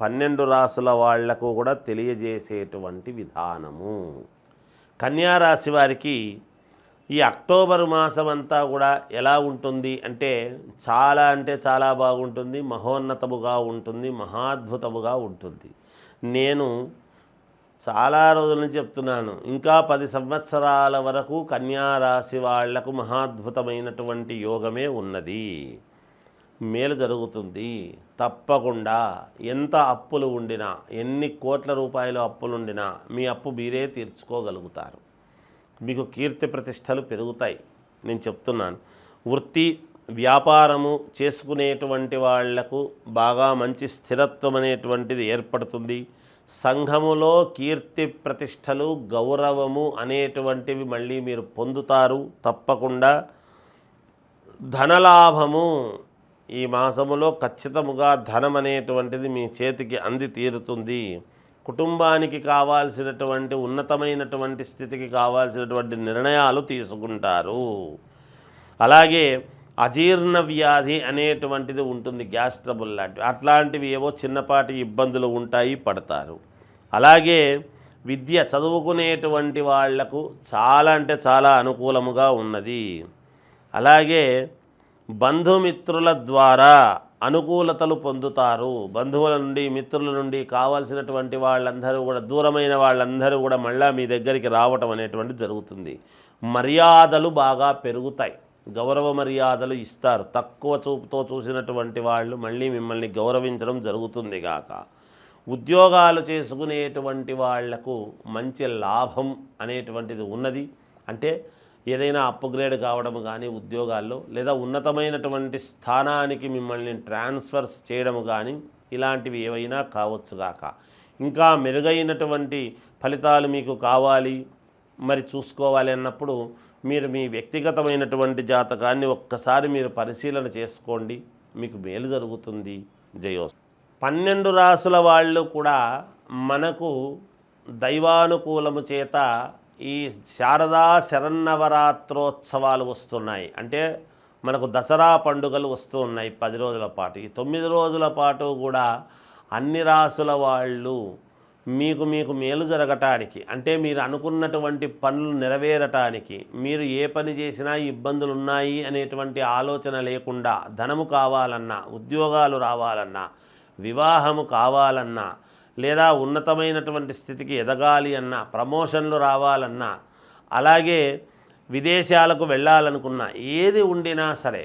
పన్నెండు రాసుల వాళ్ళకు కూడా తెలియజేసేటువంటి విధానము. కన్యారాశి వారికి ఈ అక్టోబర్ మాసం అంతా కూడా ఎలా ఉంటుంది అంటే చాలా అంటే చాలా బాగుంటుంది మహోన్నతముగా ఉంటుంది మహాద్భుతముగా ఉంటుంది. నేను చాలా రోజుల నుంచి చెప్తున్నాను ఇంకా పది సంవత్సరాల వరకు కన్యారాశి వాళ్ళకు మహాద్భుతమైనటువంటి యోగమే ఉన్నది. మేలు జరుగుతుంది. తప్పకుండా ఎంత అప్పులు ఉండినా ఎన్ని కోట్ల రూపాయలు అప్పులుండినా మీ అప్పు మీరే తీర్చుకోగలుగుతారు. మీకు కీర్తి ప్రతిష్టలు పెరుగుతాయి. నేను చెప్తున్నాను. వృత్తి వ్యాపారము చేసుకునేటువంటి వాళ్ళకు బాగా మంచి స్థిరత్వం అనేటువంటిది ఏర్పడుతుంది. సంఘములో కీర్తి ప్రతిష్టలు గౌరవము అనేటువంటివి మళ్ళీ మీరు పొందుతారు. తప్పకుండా ధనలాభము ఈ మాసములో ఖచ్చితముగా ధనం అనేటువంటిది మీ చేతికి అంది తీరుతుంది. కుటుంబానికి కావాల్సినటువంటి ఉన్నతమైనటువంటి స్థితికి కావాల్సినటువంటి నిర్ణయాలు తీసుకుంటారు. అలాగే అజీర్ణ వ్యాధి అనేటువంటిది ఉంటుంది గ్యాస్ ట్రబుల్ లాంటివి. అట్లాంటివి ఏవో చిన్నపాటి ఇబ్బందులు ఉంటాయి పడతారు. అలాగే విద్య చదువుకునేటువంటి వాళ్ళకు చాలా అంటే చాలా అనుకూలముగా ఉన్నది. అలాగే బంధుమిత్రుల ద్వారా అనుకూలతలు పొందుతారు. బంధువుల నుండి మిత్రుల నుండి కావాల్సినటువంటి వాళ్ళందరూ కూడా దూరమైన వాళ్ళందరూ కూడా మళ్ళీ మీ దగ్గరికి రావటం అనేటువంటిది జరుగుతుంది. మర్యాదలు బాగా పెరుగుతాయి. గౌరవ మర్యాదలు ఇస్తారు. తక్కువ చూపుతో చూసినటువంటి వాళ్ళు మళ్ళీ మిమ్మల్ని గౌరవించడం జరుగుతుంది గాక. ఉద్యోగాలు చేసుకునేటువంటి వాళ్ళకు మంచి లాభం అనేటువంటిది ఉన్నది. అంటే ఏదైనా అప్గ్రేడ్ కావడం కానీ ఉద్యోగాల్లో లేదా ఉన్నతమైనటువంటి స్థానానికి మిమ్మల్ని ట్రాన్స్ఫర్స్ చేయడం కానీ ఇలాంటివి ఏవైనా కావచ్చుగాక ఇంకా మెరుగైనటువంటి ఫలితాలు మీకు కావాలి మరి చూసుకోవాలి అన్నప్పుడు మీరు మీ వ్యక్తిగతమైనటువంటి జాతకాన్ని ఒక్కసారి మీరు పరిశీలన చేసుకోండి. మీకు మేలు జరుగుతుంది. జయోస్ పన్నెండు రాసుల వాళ్ళు కూడా మనకు దైవానుకూలము చేత ఈ శారదా శరన్నవరాత్రోత్సవాలు వస్తున్నాయి. అంటే మనకు దసరా పండుగలు వస్తూ ఉన్నాయి పది రోజుల పాటు. ఈ తొమ్మిది రోజుల పాటు కూడా అన్ని రాసుల వాళ్ళు మీకు మీకు మేలు జరగటానికి అంటే మీరు అనుకున్నటువంటి పనులు నెరవేరటానికి మీరు ఏ పని చేసినా ఇబ్బందులు ఉన్నాయి అనేటువంటి ఆలోచన లేకుండా ధనము కావాలన్నా ఉద్యోగాలు రావాలన్నా వివాహము కావాలన్నా లేదా ఉన్నతమైనటువంటి స్థితికి ఎదగాలి అన్నా ప్రమోషన్లు రావాలన్నా అలాగే విదేశాలకు వెళ్ళాలనుకున్నా ఏది ఉండినా సరే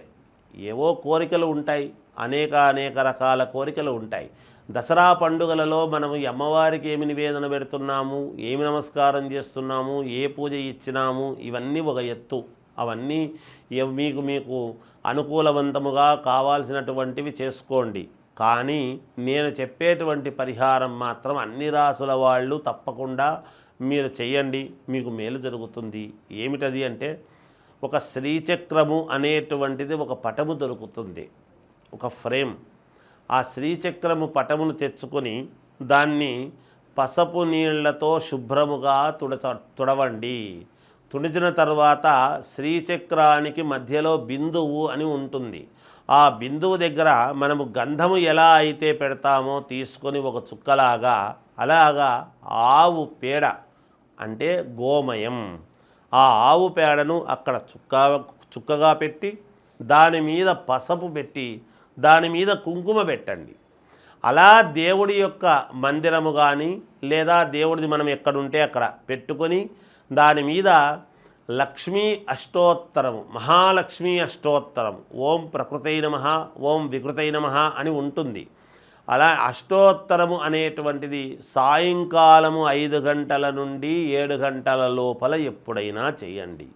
ఏవో కోరికలు ఉంటాయి అనేక అనేక రకాల కోరికలు ఉంటాయి. దసరా పండుగలలో మనము అమ్మవారికి ఏమి నివేదన పెడుతున్నాము ఏమి నమస్కారం చేస్తున్నాము ఏ పూజ ఇచ్చినాము ఇవన్నీ ఒక ఎత్తు. అవన్నీ మీకు మీకు అనుకూలవంతముగా కావాల్సినటువంటివి చేసుకోండి. కానీ నేను చెప్పేటువంటి పరిహారం మాత్రం అన్ని రాసుల వాళ్ళు తప్పకుండా మీరు చెయ్యండి మీకు మేలు జరుగుతుంది. ఏమిటది అంటే ఒక శ్రీచక్రము అనేటువంటిది ఒక పటము దొరుకుతుంది ఒక ఫ్రేమ్. ఆ శ్రీచక్రము పటమును తెచ్చుకొని దాన్ని పసపు నీళ్ళతో శుభ్రముగా తుడచ తుడవండి. తుడిచిన తర్వాత శ్రీచక్రానికి మధ్యలో బిందువు అని ఉంటుంది. ఆ బిందువు దగ్గర మనము గంధము ఎలా అయితే పెడతామో తీసుకొని ఒక చుక్కలాగా అలాగా ఆవు పేడ అంటే గోమయం. ఆ ఆవు పేడను అక్కడ చుక్క చుక్కగా పెట్టి దాని మీద పసపు పెట్టి దాని మీద కుంకుమ పెట్టండి. అలా దేవుడి యొక్క మందిరము కానీ లేదా దేవుడిది మనం ఎక్కడుంటే అక్కడ పెట్టుకొని దాని మీద లక్ష్మీ అష్టోత్తరము మహాలక్ష్మీ అష్టోత్తరం ఓం ప్రకృతై నమ ఓం వికృతై నమ అని ఉంటుంది. అలా అష్టోత్తరము అనేటువంటిది సాయంకాలము ఐదు గంటల నుండి ఏడు గంటల లోపల ఎప్పుడైనా చేయండి.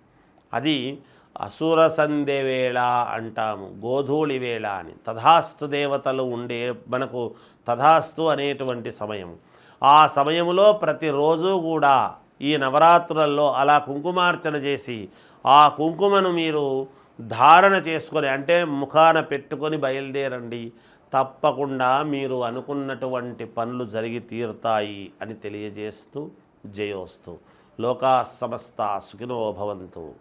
అది అసుర సంధ్య వేళ అంటాము గోధూళి వేళ అని. తథాస్తు దేవతలు ఉండే మనకు తథాస్తు అనేటువంటి సమయం ఆ సమయంలో ప్రతిరోజు కూడా ఈ నవరాత్రులలో అలా కుంకుమార్చన చేసి ఆ కుంకుమను మీరు ధారణ చేసుకొని అంటే ముఖాన పెట్టుకొని బయలుదేరండి. తప్పకుండా మీరు అనుకున్నటువంటి పనులు జరిగి తీరుతాయి అని తెలియజేస్తూ జయోస్తు. లోకా సమస్త సుఖినోభవంతు